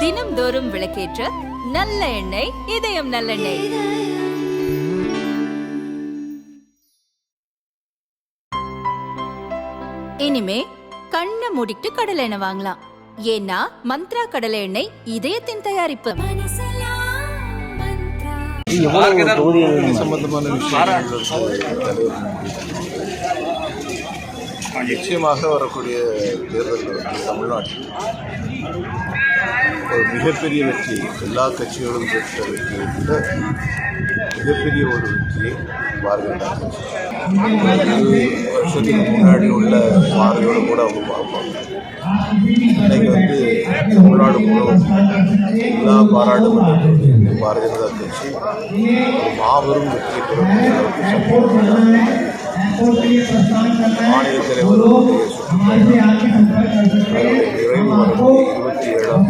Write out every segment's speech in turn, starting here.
தினம்தோறும் விளக்கேற்ற நல்ல எண்ணெய் இதயம் நல்லெண்ணெய். இனிமே கண்ணை மூடிட்டு கடலை எண்ணெய் வாங்கலாம். ஏன்னா மந்த்ரா கடலை எண்ணெய் இதயத்தின் தயாரிப்பு. நிச்சயமாக வரக்கூடிய தேர்தலில் தமிழ்நாட்டில். ஒரு மிகப்பெரிய வெற்றி. எல்லா கட்சிகளும் பெற்ற வெற்றியை விட மிகப்பெரிய ஒரு வெற்றியை பாரதிய வருஷத்துக்கு முன்னாடி உள்ள பார்வையோடு கூட அவங்க பார்ப்பாங்க. இன்னைக்கு வந்து தமிழ்நாடு முழுவதும் எல்லா பாராளுமன்றத்திலும் பாரதிய ஜனதா கட்சி மாபெரும் வெற்றி பெறக்கூடிய அளவுக்கு சம்பவம் மாநில தலைவர் நிறைவு வரக்கூடிய இருபத்தி ஏழாம்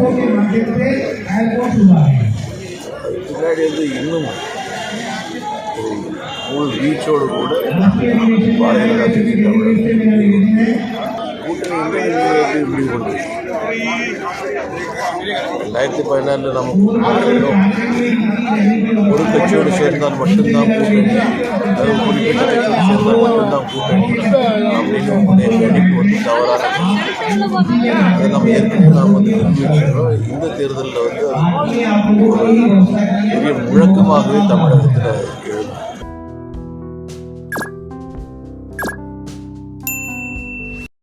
அதுக்கு பின்னாடி வந்து இன்னும் ஒரு ஃபுல் ரீச்சோடு கூட ஜனதா கட்சி தமிழகத்தில் கூட்டணி இல்லை முடிவு பண்ணுறது ரெண்டாயிரத்தி பதினாலில் நம்ம கூட்டணியிலும் ஒரு கட்சியோடு சேர்ந்தால் மட்டும்தான் கூட்டணி. அதாவது குறிப்பிட்ட கட்சியோடு சேர்ந்தால் மட்டும்தான் கூட்டணி. அப்படின்னு உங்களுடைய வந்து தவறாக அதை நம்ம ஏற்கனவே நாம் வந்து நிரூபிச்சிருக்கிறோம் இந்த தேர்தலில் வந்து ஒரு பெரிய முழக்கமாகவே தமிழகத்தில்